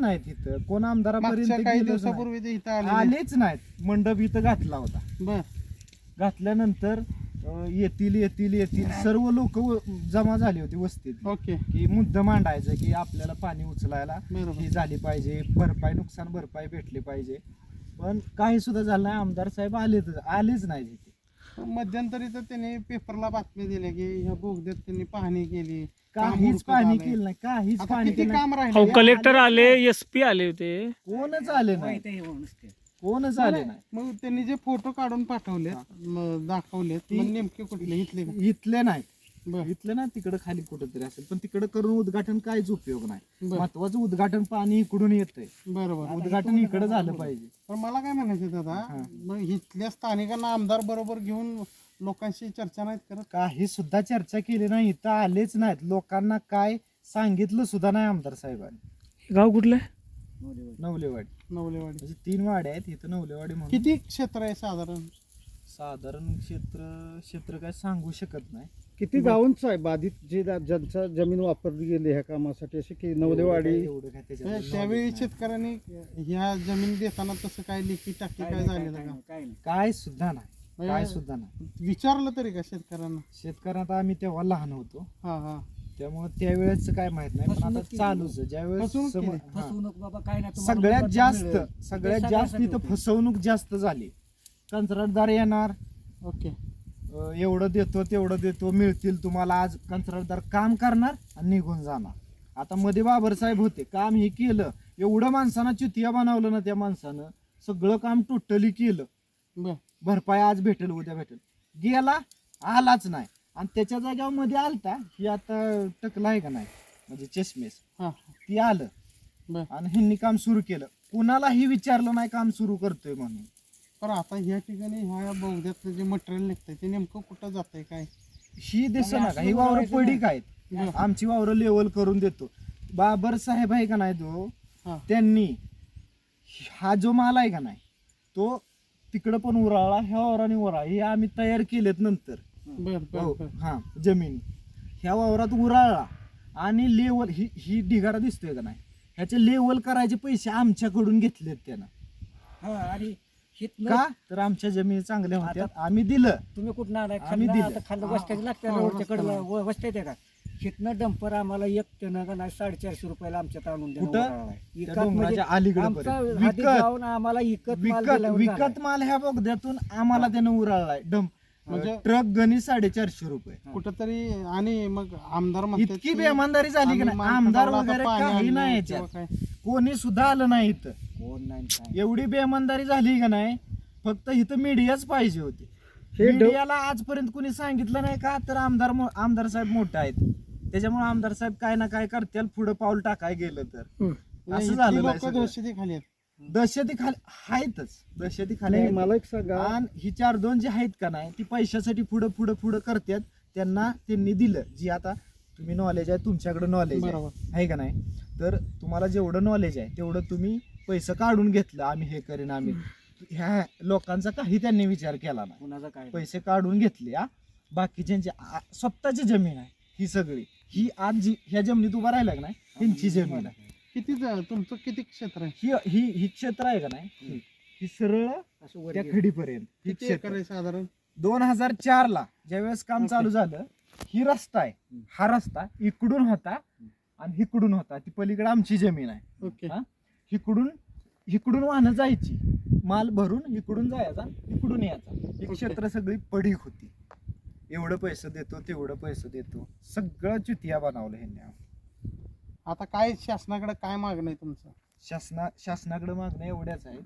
नाहीत इथं. कोण मागच्या आमदारापर्यंत काही गेलंच नाही. दिवसापूर्वी ते इथं आले आलेच नाहीत. मंडप इथं घातला होता. बर. घातल्यानंतर अं, येतील येतील येतील. सर्व लोक जमा झाली होती वस्तीत. ओके. की मुद्दा मांडायचं की आपल्याला पाणी उचलायला बरोबर. ही झाली पाहिजे. भरपाई नुकसान भरपाई भेटली पाहिजे. पण काही सुद्धा झालं नाही. आमदार साहेब आले आलेच नाही तिथे मध्यंतरी तर त्यांनी पेपरला बातमी दिल्या की ह्या बोगद्यात त्यांनी पाहणी केली. काहीच पाणी. केलं नाही काहीच पाणी किती केलं नाही. काम अहो राहिले कलेक्टर आले एस पी आले होते. कोणच आले नाही. कोणच आले नाही. मग त्यांनी जे फोटो काढून पाठवले दाखवलेत मग नेमके कुठले? इथले का? इथले नाही. इथलं ना तिकडे खाली कुठेतरी असेल. पण तिकडे करून उद्घाटन काहीच उपयोग नाही. बर. महत्वाचं उद्घाटन पाणी इकडून येतंय. बरोबर उद्घाटन इकडे झालं पाहिजे. पण मला काय म्हणायचं दादा हा. मग इथल्या स्थानिकांना आमदार बरोबर घेऊन लोकांशी चर्चा नाहीत करत. काही सुद्धा चर्चा केली नाही इथं आलेच नाहीत. लोकांना काय सांगितलं सुद्धा नाही आमदार साहेबांनी. गाव कुठलं आहे? नवलेवाडी. नवलेवाडी. म्हणजे तीन वाड्या आहेत इथं नवलेवाडी म्हणून. किती क्षेत्र आहे साधारण? साधारण क्षेत्र क्षेत्र काय सांगू शकत नाही. किती गावांचं आहे बाधित जे दा- ज्यांचा जमीन वापरली गेली ह्या कामासाठी? असे की नवदेवाडी एवढं काय त्याच्यात त्या- knowledge त्यावेळी नाही. शेतकऱ्यांनी ह्या जमीन देताना तसं काय लेखी टाकी काय झालेलं का? काय सुद्धा नाही. काय म्हणजे सुद्धा नाही. विचारलं तरी का शेतकऱ्यांना? शेतकऱ्यात आम्ही तेव्हा लहान होतो. हा हा. त्यामुळे त्यावेळेस काय माहीत नाही पण आता चालूच आहे. ज्यावेळेस फसवणूक सम- केली. हा. फसवणूक बाबा काय नाही तुम्हाला सगळ्यात जास्त मिळेल. सगळ्यात ते जास्त सगळ्यासाठी इथं होते. फसवणूक जास्त झाली. कंत्राटदार येणार. ओके. अं, एवढं देतो तेवढं देतो मिळतील तुम्हाला. आज कंत्राटदार काम करणार आणि निघून जाणार. आता मध्ये बाबर साहेब होते. काम हे केलं. एवढं माणसानं चुतिया बनवलं ना त्या माणसानं. सगळं काम टोटली केलं. बर. भरपाई आज भेटेल उद्या भेटेल. गेला आलाच नाही. आणि त्याच्या जाग्यावर मध्ये आलता ही आता टकला आहे का नाही? म्हणजे चष्मेस हा. ती आलं. बर. आणि ह्यांनी काम सुरू केलं. कुणालाही विचारलं नाही काम सुरू करतोय म्हणून. पण आता ह्या ठिकाणी ह्या बोगद्यातलं जे मटेरियल निघतंय ते नेमकं कुठं जातंय काय? ही दिसत ना का ही वावर पडीक आहेत. आमची वावर लेवल करून देतो. बाबर साहेब आहे का नाही तो? हा. त्यांनी हा जो माल आहे का नाही तो तिकडं पण उराळा ह्या वावराने उराळा. हे आम्ही तयार केलेत नंतर. बर बर हो, बर. हा जमिनी. ह्या वावरात उराळा आणि लेवल ही ही ढिगारा दिसतोय का नाही? ह्याचे लेवल करायचे पैसे आमच्याकडून घेतलेत त्यानं. हा आणि हितनं का? तर आमच्या जमिनी चांगल्या होत्या. आम्ही दिलं. तुम्ही कुठं आलाय आम्ही खाल्लं? दिलं. आता खाल्लं वस्त्याची हा, वस्त्यात आहे का? हितनं डंपर आम्हाला एक टन का नाही साडेचारशे रुपयाला आमच्यात आणून देणं कुठं? वराळा आहे. त्या इकत म्हणजे डोंगराच्या अलीकडे आमचा पर्यंत. हाती विकत. जाऊन आम्हाला इकत माल विकत दिल्यावर विकत झालाय. माल ह्या बोगद्यातून आम्हाला त्यानं उराळलाय डम म्हणजे- ट्रक गणी साडेचारशे रुपये कुठंतरी आणि मग आमदार म्हणतात इतकी की बेमानदारी झाली की आम्ही नाही माणसं आमदार लावला वगैरे पाणी काही आणलं नाही किंवा याच्यात काय. कोणी सुद्धा आलं नाही इथं कोण नाही काय. एवढी बेमानदारी झाली का नाही फक्त इथं मीडियाच पाहिजे होती हे ड- मीडियाला आजपर्यंत कुणी सांगितलं नाही का तर आमदार मो- आमदार साहेब मोठे आहेत त्याच्यामुळे आमदार साहेब काय ना काय करतील पुढे पाऊल टाकाय गेलं तर. असं सगळं. दहशतीखाली आहेत. दहशती खाली आहेतच दहशती खाली नाही, आहेत. मला एक सांगा. आणि ही चार दोन जे आहेत का नाही ती पैशासाठी पुढं पुढं पुढं करतात. त्यांना त्यांनी दिलं. जी आता तुम्ही नॉलेज आहे तुमच्याकडे नॉलेज आहे. का नाही? तर तुम्हाला जेवढं नॉलेज आहे तेवढं तुम्ही पैसे काढून घेतलं आम्ही हे करीन आम्ही. ह्या लोकांचा काही त्यांनी विचार केला नाही. पैसे काढून घेतले हा. बाकीच्यांची स्वतःची जमीन आहे ही सगळी. ही आज जी ह्या जमिनीत उभा राहिला का नाही? त्यांची जमीन आहे. किती ज- तुमचं किती क्षेत्र आहे? ही ही ही क्षेत्र आहे का नाही? ही- ही सरळ असं वर त्या गेलं. खडीपर्यंत. ही किती एकर क्षेत्र आहे साधारण? दोन हजार चार ला ज्यावेळेस काम. चालू झालं ही रस्ता आहे. हा रस्ता इकडून होता आणि इकडून होता. ती पलीकडे आमची जमीन आहे. ओके. हा? इकडून इकडून वाहनं जायची. माल भरून इकडून जायचा इकडून यायचा. ही. क्षेत्र सगळी पडीक होती. एवढं पैसे देतो तेवढं पैसे देतो. सगळं चुतिया बनवलं ह्यांनी. आता काय शासनाकडे काय मागणं आहे तुमचं? शासना शासनाकडे मागण्या एवढ्याच आहेत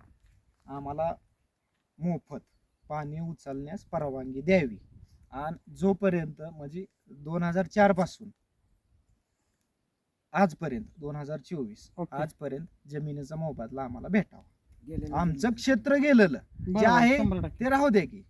आम्हाला मोफत पाणी उचलण्यास परवानगी द्यावी. आणि जोपर्यंत म्हणजे दोन हजार चारपासून आजपर्यंत दोन हजार चोवीस ओके. आजपर्यंत जमिनीचा मोबदला आम्हाला भेटावा. आमचं क्षेत्र गेलेलं. जे आहे शंभर टक्के. ते राहू दे की.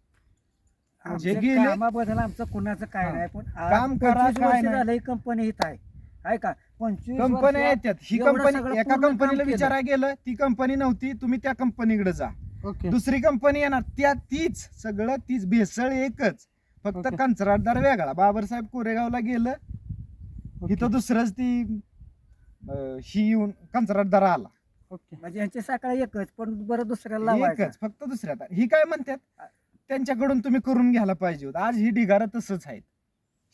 जे गेले- कामाबद्दल आमचं कुणाचं काय. नाही पण काम करा, काय नाही. झालं ही कंपनी हित आहे. आहे का? पंचवीस कंपन्या वर्षात येतात ही एवढं कंपनी एका पूर्ण काम कंपनीला केलं. विचारायला गेलं ती कंपनी नव्हती तुम्ही त्या कंपनीकडे जा. ओके. दुसरी कंपनी येणार त्या तीच सगळं तीच भेसळ एकच. फक्त ओके. कंत्राटदार वेगळा. बाबासाहेब कोरेगावला गेलं. इथं दुसरंच ती अं, ही येऊन कंत्राटदार आला. ओके. म्हणजे यांची सकाळी एकच पण बरं दुसऱ्याला लावायचं. एकच फक्त दुसऱ्या ही काय म्हणतात? त्यांच्याकडून तुम्ही करून घ्यायला पाहिजे होतं. आज ही ढिगारा तसंच आहेत.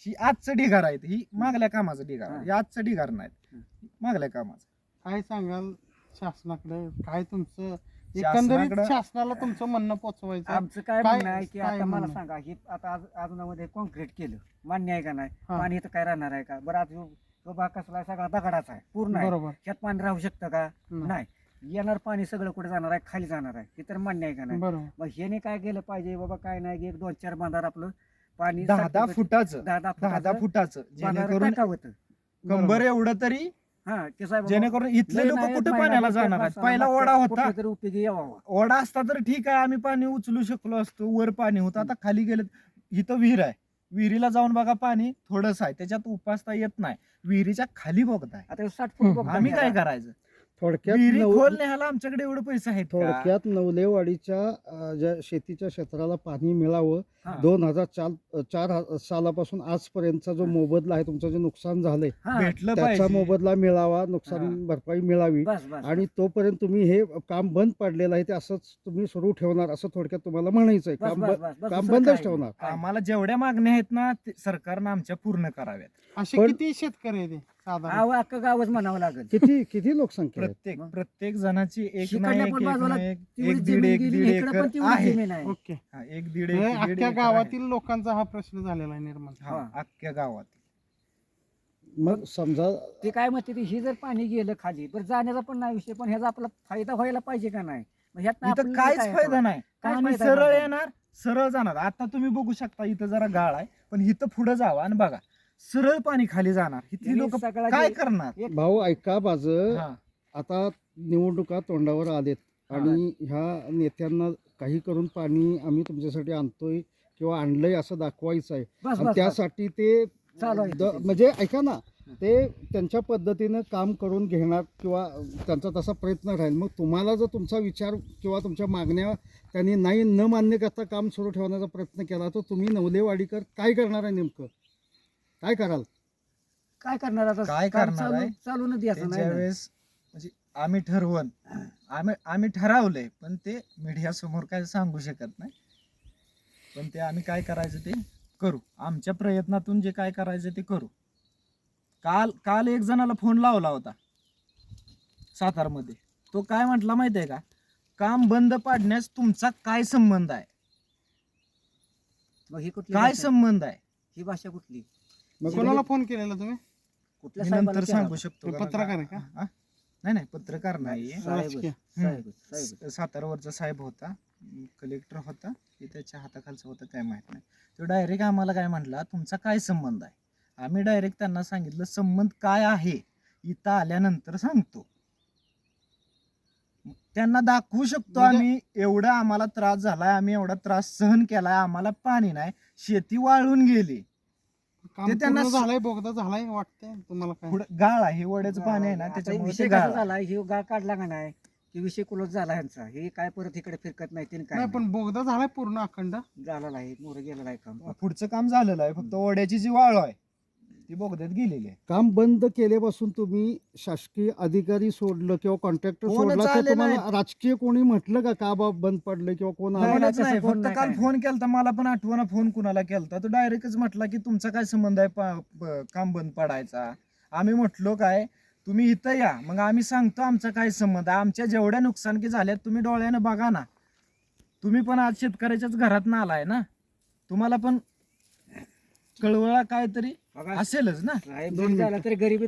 ही आजचं ढिगार आहेत. ही मागल्या कामाचं ढिगार. हा. आजचं ढिगार नाहीत. मागल्या कामाचं. काय सांगाल शासनाकडे? काय तुमचं शासनाकडं- एकंदरीत शासनाला तुमचं म्हणणं पोचवायचं? आमचं काय काय- म्हणणं आहे की काय आता मला म्हणणं? सांगा ही आता आज अजूनामध्ये कॉन्क्रीट केलं. मान्य आहे का नाही? हा. पाणी इथं काय राहणार आहे का? बरं आज ह्यो- ह्यो भाग कसला आहे? सगळा दगडाचा आहे. पूर्ण आहे. बरोबर. ह्यात पाणी राहू शकतं का? नाही. येणार पाणी सगळं कुठे जाणार आहे खाली जाणार आहे हे तर मान्य आहे का नाही? बरोबर. मग ह्याने काय केलं पाहिजे बाबा काय नाही एक दोन चार बांधार आपलं पाणी दहा दहा साठवतं- फुटाचं. दहा दहा दहा दहा फुटाचं फुटाचं बांधार जेणेकरून. कंबर एवढं तरी हा ते साहेब जेणेकरून इथले लोक कुठे पाण्याला जाणार आहेत? पहिला ओढा होता. उपयोगी यावा. ओढा असता तर ठीक आहे आम्ही पाणी उचलू शकलो असतो वर पाणी होतं. आता खाली गेलं इथं विहीर आहे. विहिरीला जाऊन बघा पाणी थोडंच आहे त्याच्यात उपासता येत नाही. विहिरीच्या खाली बघताय. आता साठ फूट बोगदा आम्ही काय. करायचं? थोडक्यात विहिरी नव- खोल न्यायला आमच्याकडे एवढे पैसे आहेत का? थोडक्यात नवलेवाडीच्या अं, ज्या शेतीच्या क्षेत्राला पाणी मिळावं हा. दोन हजार चार चार ह- सालापासून आजपर्यंतचा जो मोबदला आहे तुमचं जे नुकसान झालंय हा, भेटलं त्याचा पाहिजे मोबदला मिळावा नुकसान हा. भरपाई मिळावी बस बस आणि तोपर्यंत तुम्ही हे काम बंद पडलेलं आहे ते असंच तुम्ही सुरू ठेवणार असं थोडक्यात तुम्हाला म्हणायचं आहे बस काम बस ब- बस बस काम दुसरं बंदच ठेवणार. नाही. आम्हाला जेवढ्या मागण्या आहेत ना ते सरकारनं आमच्या पूर्ण कराव्यात असे पण- किती शेतकरी आहे ते साधारण. अहो, अख्खं गावच म्हणावं लागेल. किती किती लोकसंख्या आहे प्रत्येक मग? प्रत्येक जणाची एक शिकडल्या ना एक पण एक बाजूला ना एक तेवढी एक दीड जमीन एक गेली, दीड इकडं पण एकर तेवढी आहे. जमीन आहे. ओके. हा, एक दीड एक म्हणजे दीड अख्ख्या एकर आहे. गावातील लोकांचा हा प्रश्न झालेला आहे निर्माण. हा. अख्ख्या गावात. मग समजा ते काय म्हणते ते ही जर पाणी गेलं खाली बरं जाण्याचा पण नाही विषय पण ह्याचा आपला फायदा व्हायला पाहिजे का नाही? मग ह्यातनं इथं आपल्याला काहीच काय फायदा? नाही. काहीच पाणी फायदा सरळ नाही. येणार सरळ जाणार. आता तुम्ही बघू शकता इथं जरा गाळ आहे पण इथं पुढे जावा आणि बघा. सरळ पाणी खाली जाणार. इथली लोक काय करणार? भाऊ ऐका माझ हा. आता निवडणुका तोंडावर आलेत. आणि ह्या नेत्यांना काही करून पाणी आम्ही तुमच्यासाठी आणतोय किंवा आणलंय असं दाखवायचं आहे. बस आणि बस, बस. त्यासाठी ते चालू आहे द- ते. म्हणजे ऐका ना ते त्यांच्या पद्धतीनं काम करून घेणार किंवा त्यांचा तसा प्रयत्न राहील. मग तुम्हाला जर तुमचा विचार किंवा तुमच्या मागण्या त्यांनी नाही न मान्य करता काम सुरू ठेवण्याचा प्रयत्न केला तर तुम्ही नवलेवाडीकर काय करणार आहे नेमकं? काय कराल? काय करणार आता? काय काम करणार चालू- आहे? चालू न द्यायचं नाही ज्या ना. वेळेस म्हणजे आम्ही ठरवून आम्ही आम्ही ठरवलंय पण ते मीडिया समोर काय सांगू शकत नाही. पण ते आम्ही काय करायचं ते करू. आमच्या प्रयत्नातून जे काय करायचं ते करू. काल काल एक जणाला फोन लावला होता सातारमध्ये. तो काय म्हटला माहिती आहे का? काम बंद पाडण्यास तुमचा काय संबंध आहे? मग ही कुठली काय भाषा? संबंध आहे? ही भाषा कुठली? मग कोणाला फोन केलेला तुम्ही? कुठल्या मी साहेबाला नंतर सांगू? शकतो पत्रकार आहे का? हा? नाही नाही पत्रकार नाही. साहेब राजकीय. सातारावरचा साहेब होता. कलेक्टर होता. की त्याच्या हाताखालचा होता काय माहीत नाही. तो डायरेक्ट आम्हाला काय म्हटला तुमचा काय संबंध आहे? आम्ही डायरेक्ट त्यांना सांगितलं संबंध काय आहे? इथं आल्यानंतर सांगतो. त्यांना दाखवू शकतो म्हणजे- आम्ही एवढा आम्हाला त्रास झालाय आम्ही एवढा त्रास सहन केलाय आम्हाला पाणी नाही शेती वाळून गेली. ते त्यांना स- झालंय बोगदा झालाय वाटतंय तुम्हाला काय? पुढं गाळ आहे वड्याचं पाणी आहे ना आता त्याच्यामुळे विषय ते कसा गाळ आहे. झाला? हे गाळ काढला का नाही? की विषय क्लोज झाला यांचा हे काय परत इकडे फिरकत नाही तीन काय नाही पण बोगदा झालाय पूर्ण अखंड. नाही. झालेला आहे मोर गेलेला आहे काम. पुढचं काम झालेलं आहे फक्त ओढ्याची जी वाळ आहे. ती बोगद्यात गेलेली आहे. काम बंद केल्यापासून तुम्ही शासकीय अधिकारी सोडलं किंवा कॉन्ट्रॅक्टर कोणच सोडला तर आले तुम्हाला. राजकीय कोणी म्हटलं का का बा बंद पडलं किंवा कोण आलं? कोणच फोन फक्त नाही काल काय. फोन केलता मला पण आठवणा फोन कुणाला केलता. तो डायरेक्टच म्हटला की तुमचा काय संबंध आहे? पा- प- काम बंद पडायचा. आम्ही म्हटलो काय? तुम्ही इथं या. मग आम्ही सांगतो आमचा काय संबंध आहे. आमच्या जेवढ्या नुकसानकी झाल्यात तुम्ही डोळ्यानं बघा ना. तुम्ही पण आज शेतकऱ्याच्याच घरात ना आलाय ना. तुम्हाला पण कळवळा काहीतरी बघा असेलच ना. जरी झाला तरी गरिबी